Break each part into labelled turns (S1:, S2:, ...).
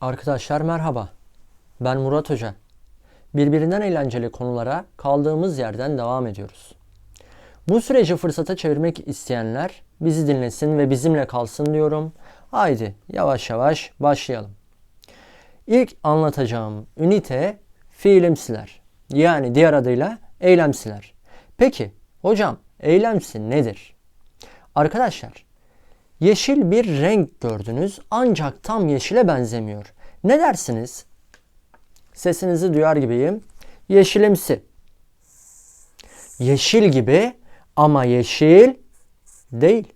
S1: Arkadaşlar merhaba. Ben Murat Hoca. Birbirinden eğlenceli konulara kaldığımız yerden devam ediyoruz. Bu süreci fırsata çevirmek isteyenler bizi dinlesin ve bizimle kalsın diyorum. Haydi yavaş yavaş başlayalım. İlk anlatacağım ünite fiilimsiler. Yani diğer adıyla eylemsiler. Peki hocam eylemsi nedir? Arkadaşlar yeşil bir renk gördünüz ancak tam yeşile benzemiyor. Ne dersiniz? Sesinizi duyar gibiyim. Yeşilimsi. Yeşil gibi ama yeşil değil.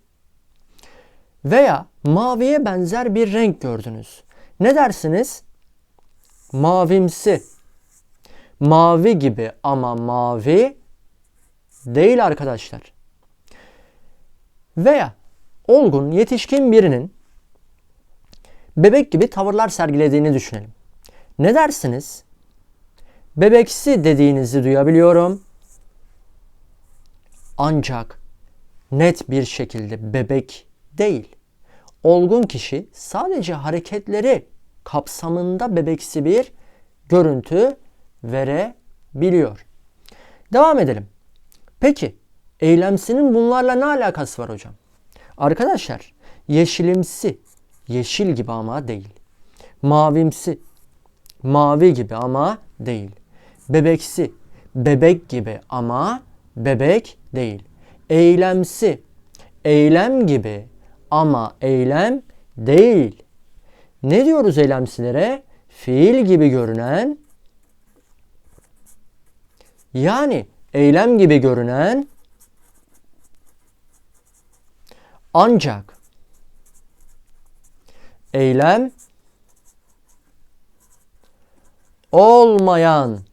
S1: Veya maviye benzer bir renk gördünüz. Ne dersiniz? Mavimsi. Mavi gibi ama mavi değil arkadaşlar. Veya olgun, yetişkin birinin bebek gibi tavırlar sergilediğini düşünelim. Ne dersiniz? Bebeksi dediğinizi duyabiliyorum. Ancak net bir şekilde bebek değil. Olgun kişi sadece hareketleri kapsamında bebeksi bir görüntü verebiliyor. Devam edelim. Peki eylemsinin bunlarla ne alakası var hocam? Arkadaşlar yeşilimsi, yeşil gibi ama değil. Mavimsi, mavi gibi ama değil. Bebeksi, bebek gibi ama bebek değil. Eylemsi, eylem gibi ama eylem değil. Ne diyoruz eylemsilere? Fiil gibi görünen yani eylem gibi görünen ancak eylem olmayan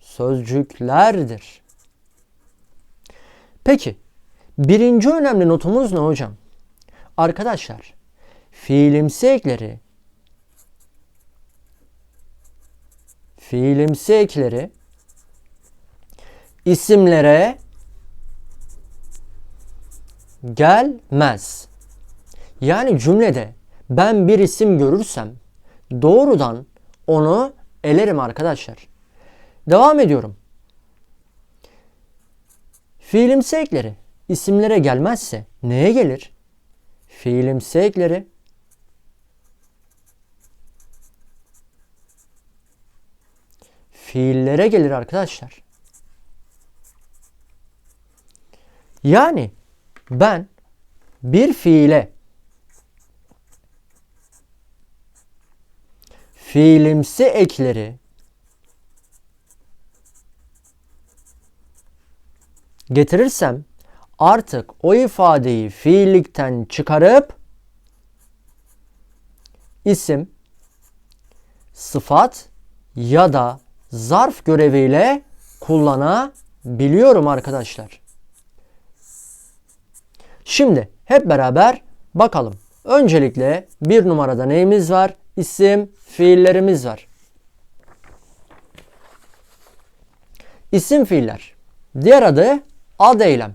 S1: sözcüklerdir. Peki birinci önemli notumuz ne hocam? Arkadaşlar fiilimsi ekleri fiilimsi ekleri isimlere gelmez. Yani cümlede ben bir isim görürsem doğrudan onu elerim arkadaşlar. Devam ediyorum. Fiilimsi ekleri isimlere gelmezse neye gelir? Fiilimsi ekleri fiillere gelir arkadaşlar. Yani ben bir fiile fiilimsi ekleri getirirsem artık o ifadeyi fiillikten çıkarıp isim, sıfat ya da zarf göreviyle kullanabiliyorum arkadaşlar. Şimdi hep beraber bakalım. Öncelikle bir numarada neyimiz var? İsim, fiillerimiz var. İsim fiiller. Diğer adı ad eylem.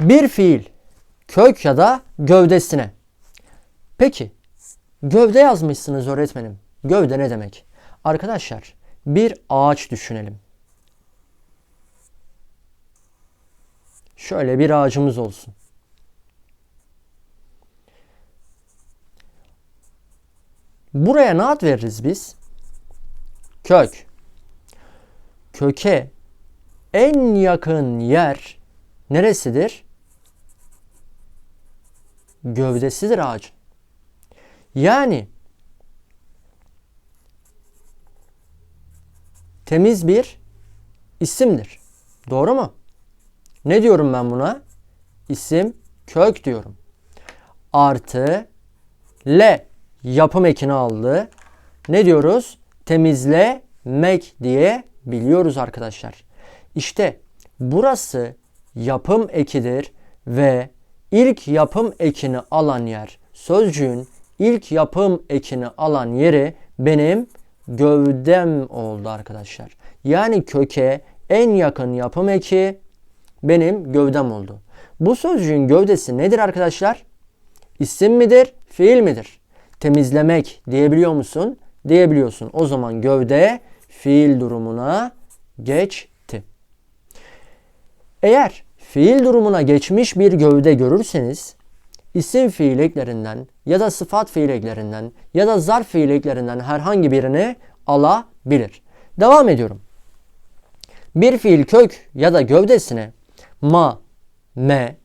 S1: Bir fiil kök ya da gövdesine. Peki gövde yazmışsınız öğretmenim. Gövde ne demek? Arkadaşlar bir ağaç düşünelim. Şöyle bir ağacımız olsun. Buraya ne ad veririz biz? Kök. Köke en yakın yer neresidir? Gövdesidir ağacın. Yani temiz bir isimdir. Doğru mu? Ne diyorum ben buna? İsim kök diyorum. Artı le yapım ekini aldı. Ne diyoruz? Temizlemek diye biliyoruz arkadaşlar. İşte burası yapım ekidir ve ilk yapım ekini alan yer sözcüğün ilk yapım ekini alan yeri benim gövdem oldu arkadaşlar. Yani köke en yakın yapım eki benim gövdem oldu. Bu sözcüğün gövdesi nedir arkadaşlar? İsim midir, fiil midir? Temizlemek diyebiliyor musun? Diyebiliyorsun. O zaman gövde fiil durumuna geçti. Eğer fiil durumuna geçmiş bir gövde görürseniz isim fiil eklerinden ya da sıfat fiil eklerinden ya da zarf fiil eklerinden herhangi birini alabilir. Devam ediyorum. Bir fiil kök ya da gövdesine ma, me,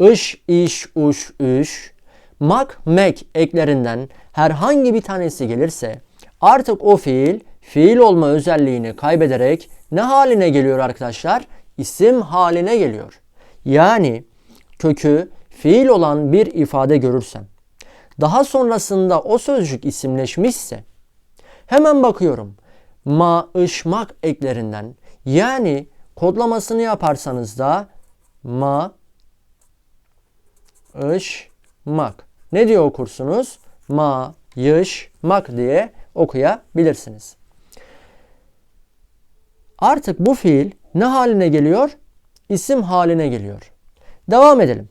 S1: ış, iş, uş, üş, mak, mek eklerinden herhangi bir tanesi gelirse artık o fiil fiil olma özelliğini kaybederek ne haline geliyor arkadaşlar? İsim haline geliyor. Yani kökü fiil olan bir ifade görürsem daha sonrasında o sözcük isimleşmişse hemen bakıyorum. Ma, ış, mak eklerinden yani kodlamasını yaparsanız da ma, ış, mak. Ne diye okursunuz? Ma, yış, mak diye okuyabilirsiniz. Artık bu fiil ne haline geliyor? İsim haline geliyor. Devam edelim.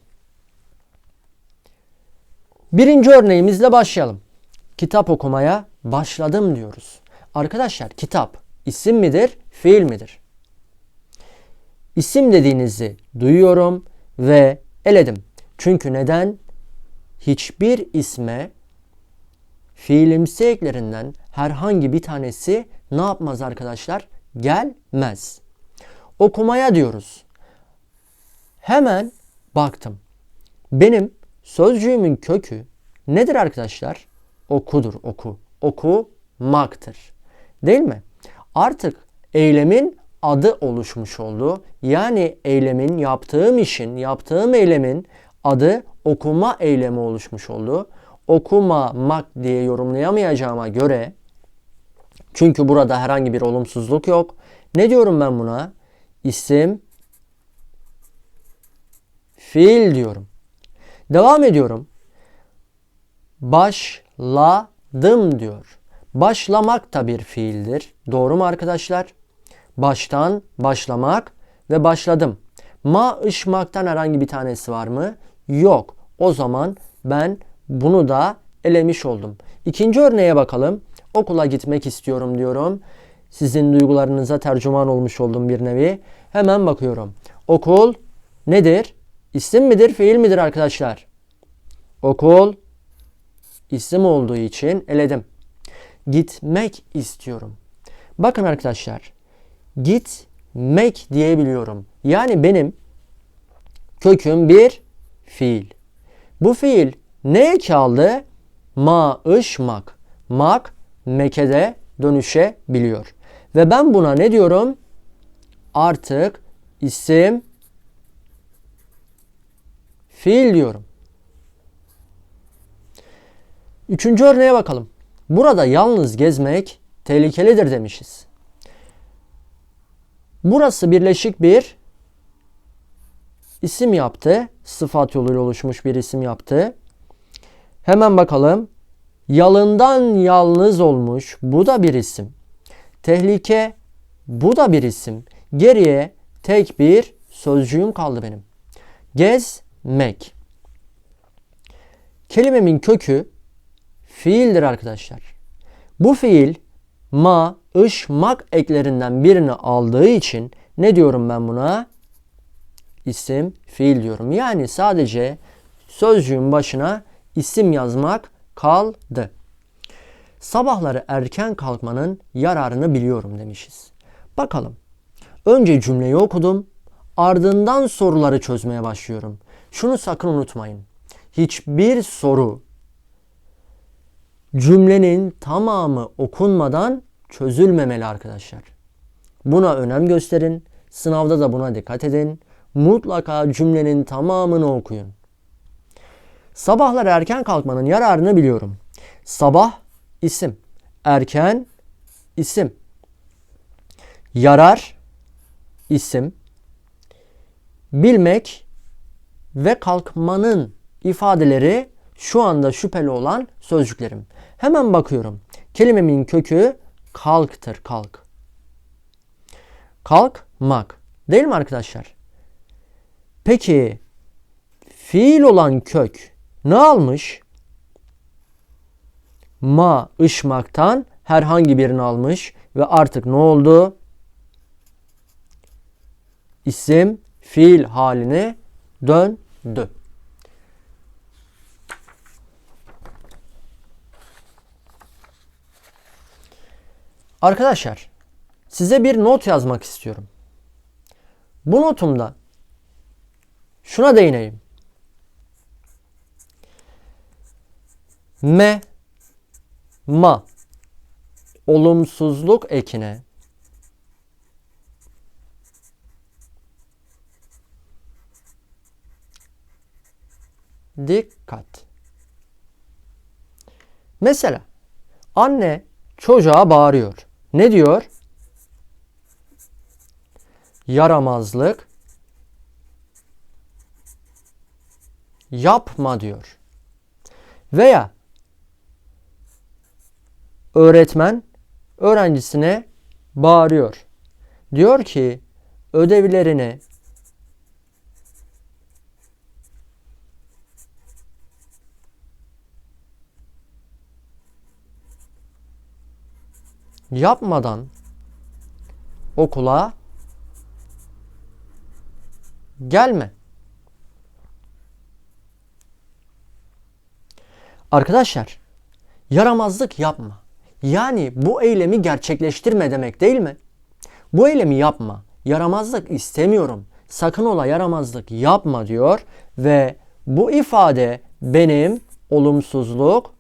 S1: Birinci örneğimizle başlayalım. Kitap okumaya başladım diyoruz. Arkadaşlar kitap isim midir, fiil midir? İsim dediğinizi duyuyorum ve eledim. Çünkü neden? Hiçbir isme fiilimsi eklerinden herhangi bir tanesi ne yapmaz arkadaşlar? Gelmez. Okumaya diyoruz. Hemen baktım. Benim sözcüğümün kökü nedir arkadaşlar? Okudur, oku. Okumaktır. Değil mi? Artık eylemin adı oluşmuş oldu. Yani eylemin, yaptığım işin, yaptığım eylemin adı okuma eylemi oluşmuş oldu. Okumamak diye yorumlayamayacağıma göre çünkü burada herhangi bir olumsuzluk yok. Ne diyorum ben buna? İsim, fiil diyorum. Devam ediyorum. Başladım diyor. Başlamak da bir fiildir. Doğru mu arkadaşlar? Baştan başlamak ve başladım. Ma ışmaktan herhangi bir tanesi var mı? Yok. O zaman ben bunu da elemiş oldum. İkinci örneğe bakalım. Okula gitmek istiyorum diyorum. Sizin duygularınıza tercüman olmuş oldum bir nevi. Hemen bakıyorum. Okul nedir? İsim midir, fiil midir arkadaşlar? Okul isim olduğu için eledim. Gitmek istiyorum. Bakın arkadaşlar. Gitmek diyebiliyorum. Yani benim köküm bir fiil. Bu fiil neye kaldı? Ma, ış, mak. Mak, mekede dönüşebiliyor. Ve ben buna ne diyorum? Artık isim fiil diyorum. Üçüncü örneğe bakalım. Burada yalnız gezmek tehlikelidir demişiz. Burası birleşik bir isim yaptı. Sıfat yoluyla oluşmuş bir isim yaptı. Hemen bakalım. Yalından yalnız olmuş. Bu da bir isim. Tehlike. Bu da bir isim. Geriye tek bir sözcüğüm kaldı benim. Gezmek. Kelimemin kökü fiildir arkadaşlar. Bu fiil ma, ış, mak eklerinden birini aldığı için ne diyorum ben buna? İsim, fiil diyorum. Yani sadece sözcüğün başına isim yazmak kaldı. Sabahları erken kalkmanın yararını biliyorum demişiz. Bakalım. Önce cümleyi okudum. Ardından soruları çözmeye başlıyorum. Şunu sakın unutmayın. Hiçbir soru cümlenin tamamı okunmadan çözülmemeli arkadaşlar. Buna önem gösterin. Sınavda da buna dikkat edin. Mutlaka cümlenin tamamını okuyun. Sabahlar erken kalkmanın yararını biliyorum. Sabah isim, erken isim. Yarar isim. Bilmek ve kalkmanın ifadeleri şu anda şüpheli olan sözcüklerim. Hemen bakıyorum. Kelimemin kökü kalktır, kalk. Kalkmak. Değil mi arkadaşlar? Peki Fiil olan kök ne almış? Ma ışmaktan herhangi birini almış ve artık ne oldu? İsim fiil haline döndü. Arkadaşlar size bir not yazmak istiyorum. Bu notumda şuna değineyim. Me, ma, olumsuzluk ekine dikkat. Mesela anne çocuğa bağırıyor. Ne diyor? Yaramazlık yapma diyor. Veya öğretmen öğrencisine bağırıyor. Diyor ki ödevlerini yapmadan okula gelme. Arkadaşlar yaramazlık yapma. Yani bu eylemi gerçekleştirme demek değil mi? Bu eylemi yapma. Yaramazlık istemiyorum. Sakın ola yaramazlık yapma diyor ve bu ifade benim olumsuzluk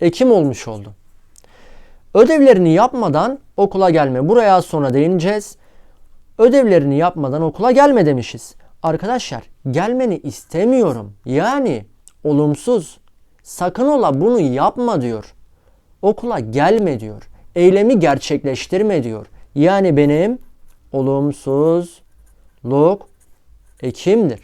S1: ekim olmuş oldu. Ödevlerini yapmadan okula gelme. Buraya az sonra değineceğiz. Ödevlerini yapmadan okula gelme demişiz. Arkadaşlar gelmeni istemiyorum. Yani olumsuz. Sakın ola bunu yapma diyor. Okula gelme diyor. Eylemi gerçekleştirme diyor. Yani benim olumsuzluk ekimdir.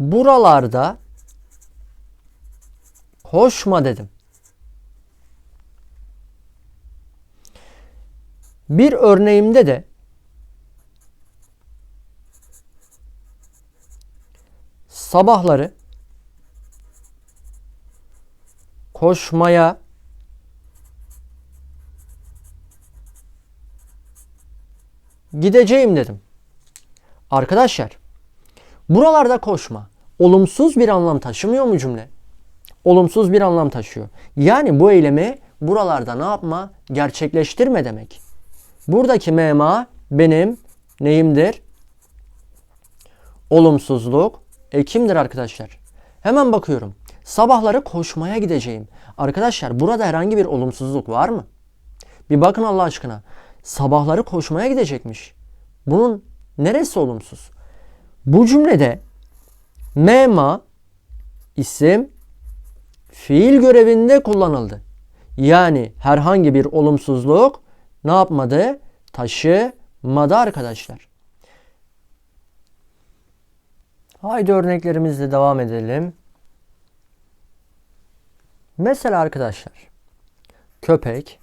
S1: Buralarda koşma dedim. Bir örneğimde de sabahları koşmaya gideceğim dedim. Arkadaşlar buralarda koşma olumsuz bir anlam taşımıyor mu cümle? Olumsuz bir anlam taşıyor. Yani bu eylemi buralarda ne yapma? Gerçekleştirme demek. Buradaki mema benim neyimdir? Olumsuzluk ekimdir arkadaşlar. Hemen bakıyorum. Sabahları koşmaya gideceğim. Arkadaşlar burada herhangi bir olumsuzluk var mı? Bir bakın Allah aşkına. Sabahları koşmaya gidecekmiş. Bunun neresi olumsuz? Bu cümlede mema isim fiil görevinde kullanıldı. Yani herhangi bir olumsuzluk ne yapmadı? Taşımadı arkadaşlar. Haydi örneklerimizle devam edelim. Mesela arkadaşlar köpek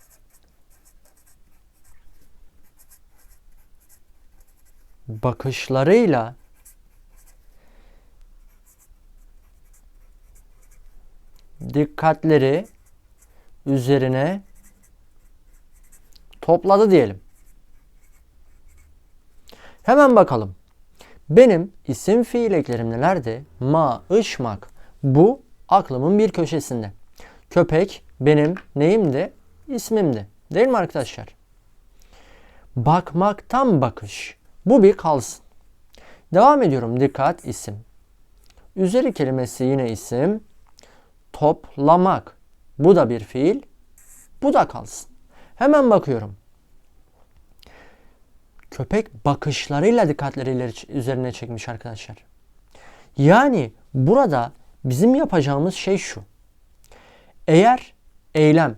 S1: bakışlarıyla dikkatleri üzerine topladı diyelim. Hemen bakalım. Benim isim fiil eklerim nelerdi? Ma, ışmak. Bu aklımın bir köşesinde. Köpek benim neyimdi? İsmimdi. Değil mi arkadaşlar? Bakmaktan bakış. Bu bir kalsın. Devam ediyorum. Dikkat isim. Üzeri kelimesi yine isim. Toplamak. Bu da bir fiil. Bu da kalsın. Hemen bakıyorum. Köpek bakışlarıyla dikkatleri üzerine çekmiş arkadaşlar. Yani burada bizim yapacağımız şey şu. Eğer eylem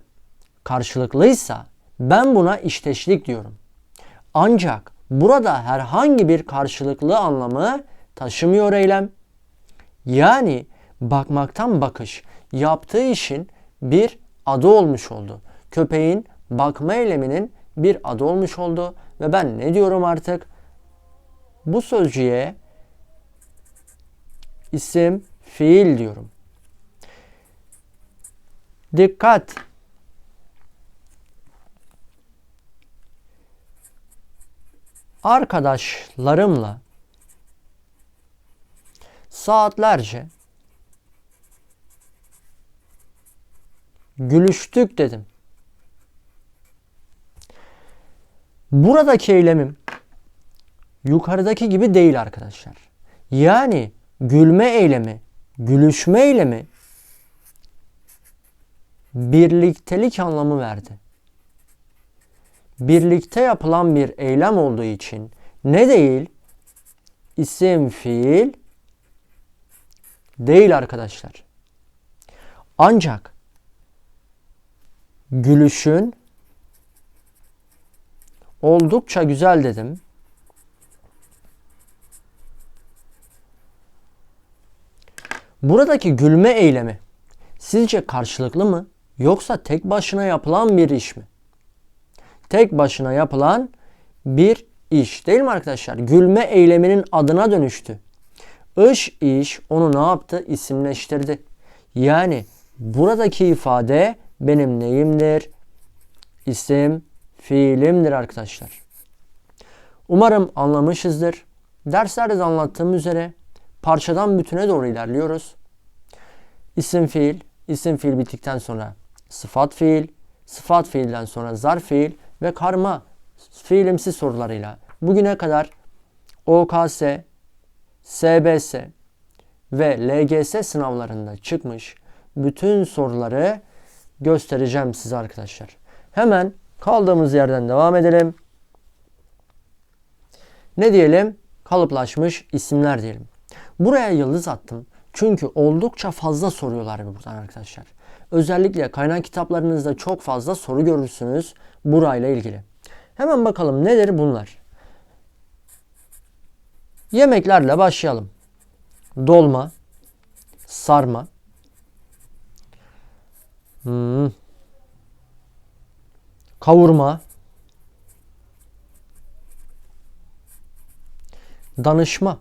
S1: karşılıklıysa ben buna işteşlik diyorum. Ancak burada herhangi bir karşılıklı anlamı taşımıyor eylem. Yani bakmaktan bakış yaptığı işin bir adı olmuş oldu. Köpeğin bakma eyleminin bir adı olmuş oldu ve ben ne diyorum artık? Bu sözcüğe isim, fiil diyorum. Dikkat! Arkadaşlarımla saatlerce gülüştük dedim. Buradaki eylemim yukarıdaki gibi değil arkadaşlar. Yani gülme eylemi, gülüşme eylemi birliktelik anlamı verdi. Birlikte yapılan bir eylem olduğu için ne değil? İsim, fiil değil arkadaşlar. Ancak gülüşün oldukça güzel dedim. Buradaki gülme eylemi sizce karşılıklı mı yoksa tek başına yapılan bir iş mi? Tek başına yapılan bir iş değil mi arkadaşlar? Gülme eyleminin adına dönüştü. Iş iş onu ne yaptı? İsimleştirdi. Yani buradaki ifade benim neyimdir? İsim, fiilimdir arkadaşlar. Umarım anlamışızdır. Derslerde de anlattığım üzere parçadan bütüne doğru ilerliyoruz. İsim fiil, isim fiil bittikten sonra sıfat fiil, sıfat fiilden sonra zarf fiil ve karma fiilimsi sorularıyla bugüne kadar OKS, SBS ve LGS sınavlarında çıkmış bütün soruları göstereceğim size arkadaşlar. Hemen kaldığımız yerden devam edelim. Ne diyelim? Kalıplaşmış isimler diyelim. Buraya yıldız attım. Çünkü oldukça fazla soruyorlar buradan arkadaşlar. Özellikle kaynak kitaplarınızda çok fazla soru görürsünüz burayla ilgili. Hemen bakalım nedir bunlar? Yemeklerle başlayalım. Dolma, sarma, hmm, kavurma, danışma,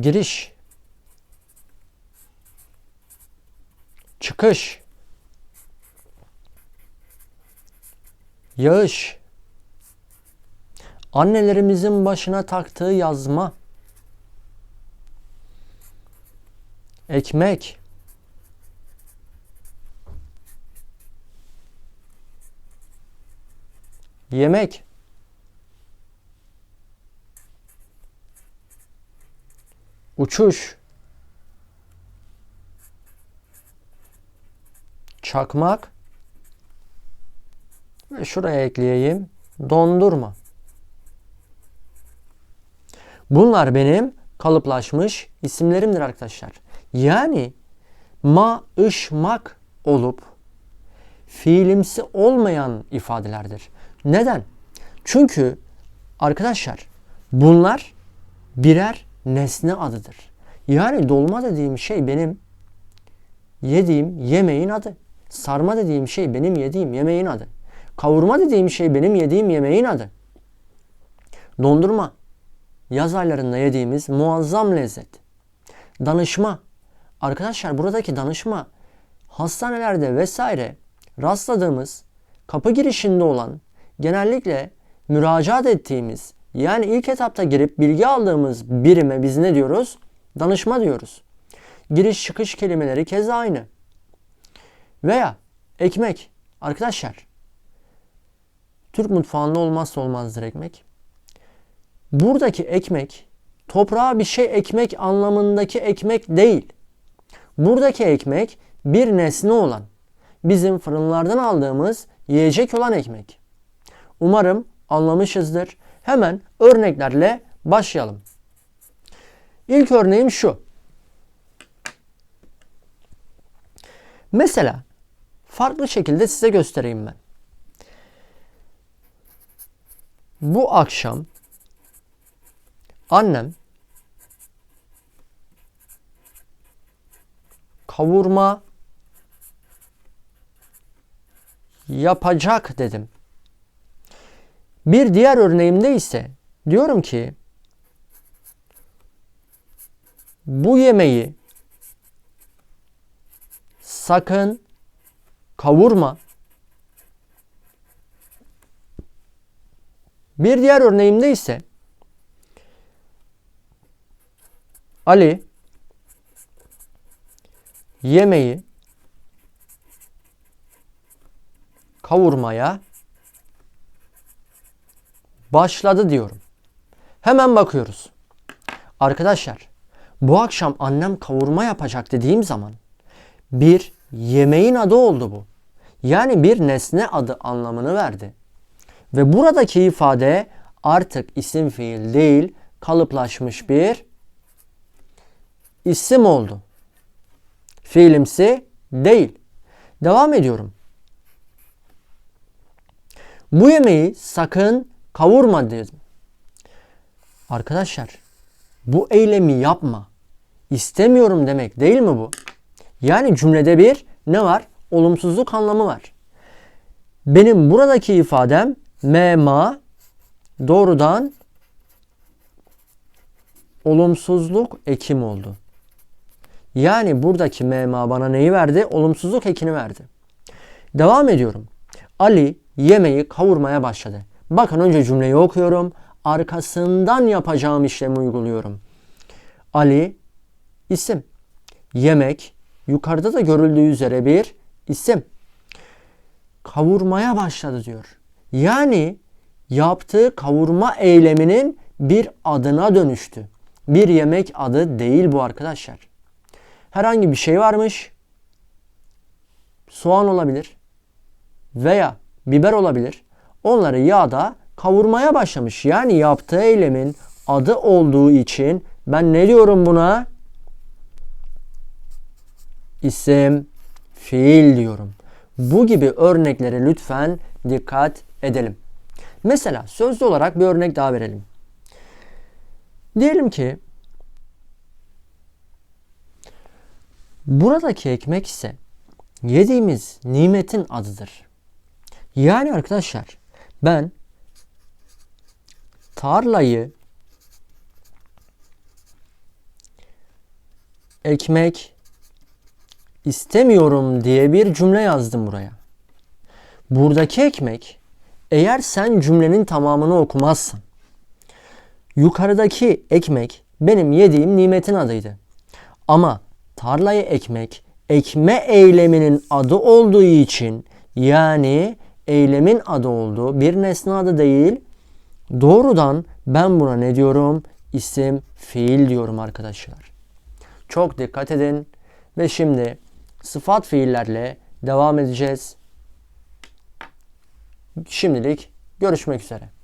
S1: giriş, çıkış, yağış, annelerimizin başına taktığı yazma, ekmek, yemek, uçuş, çakmak. Ve şuraya ekleyeyim. Dondurma. Bunlar benim kalıplaşmış isimlerimdir arkadaşlar. Yani ma, ış, mak olup fiilimsi olmayan ifadelerdir. Neden? Çünkü arkadaşlar bunlar birer nesne adıdır. Yani dolma dediğim şey benim yediğim yemeğin adı. Sarma dediğim şey benim yediğim yemeğin adı. Kavurma dediğim şey benim yediğim yemeğin adı. Dondurma yaz aylarında yediğimiz muazzam lezzet. Danışma. Arkadaşlar buradaki danışma hastanelerde vesaire rastladığımız kapı girişinde olan genellikle müracaat ettiğimiz yani ilk etapta girip bilgi aldığımız birime biz ne diyoruz? Danışma diyoruz. Giriş çıkış kelimeleri keza aynı. Veya ekmek. Arkadaşlar Türk mutfağında olmazsa olmazdır ekmek. Buradaki ekmek toprağa bir şey ekmek anlamındaki ekmek değil. Buradaki ekmek bir nesne olan, bizim fırınlardan aldığımız yiyecek olan ekmek. Umarım anlamışızdır. Hemen örneklerle başlayalım. İlk örneğim şu. Mesela farklı şekilde size göstereyim ben. Bu akşam annem kavurma yapacak dedim. Bir diğer örneğimde ise diyorum ki bu yemeği sakın kavurma. Bir diğer örneğimde ise Ali yemeği kavurmaya başladı diyorum. Hemen bakıyoruz. Arkadaşlar bu akşam annem kavurma yapacak dediğim zaman bir yemeğin adı oldu bu. Yani bir nesne adı anlamını verdi. Ve buradaki ifade artık isim fiil değil kalıplaşmış bir isim oldu. Fiilimsi değil. Devam ediyorum. Bu yemeği sakın kavurma dedim. Arkadaşlar bu eylemi yapma. İstemiyorum demek değil mi bu? Yani cümlede bir ne var? Olumsuzluk anlamı var. Benim buradaki ifadem mema doğrudan olumsuzluk ekim oldu. Yani buradaki mema bana neyi verdi? Olumsuzluk ekini verdi. Devam ediyorum. Ali yemeği kavurmaya başladı. Bakın önce cümleyi okuyorum. Arkasından yapacağım işlemi uyguluyorum. Ali isim. Yemek yukarıda da görüldüğü üzere bir isim. Kavurmaya başladı diyor. Yani yaptığı kavurma eyleminin bir adına dönüştü. Bir yemek adı değil bu arkadaşlar. Herhangi bir şey varmış. Soğan olabilir. Veya biber olabilir. Onları yağda kavurmaya başlamış. Yani yaptığı eylemin adı olduğu için ben ne diyorum buna? İsim, fiil diyorum. Bu gibi örneklere lütfen dikkat edelim. Mesela sözlü olarak bir örnek daha verelim. Diyelim ki buradaki ekmek ise yediğimiz nimetin adıdır. Yani arkadaşlar ben tarlayı ekmek istemiyorum diye bir cümle yazdım buraya. Buradaki ekmek eğer sen cümlenin tamamını okumazsan yukarıdaki ekmek benim yediğim nimetin adıydı. Ama tarlayı ekmek ekme eyleminin adı olduğu için yani eylemin adı olduğu bir nesne adı değil doğrudan ben buna ne diyorum? İsim, fiil diyorum arkadaşlar. Çok dikkat edin ve şimdi sıfat fiillerle devam edeceğiz. Şimdilik görüşmek üzere.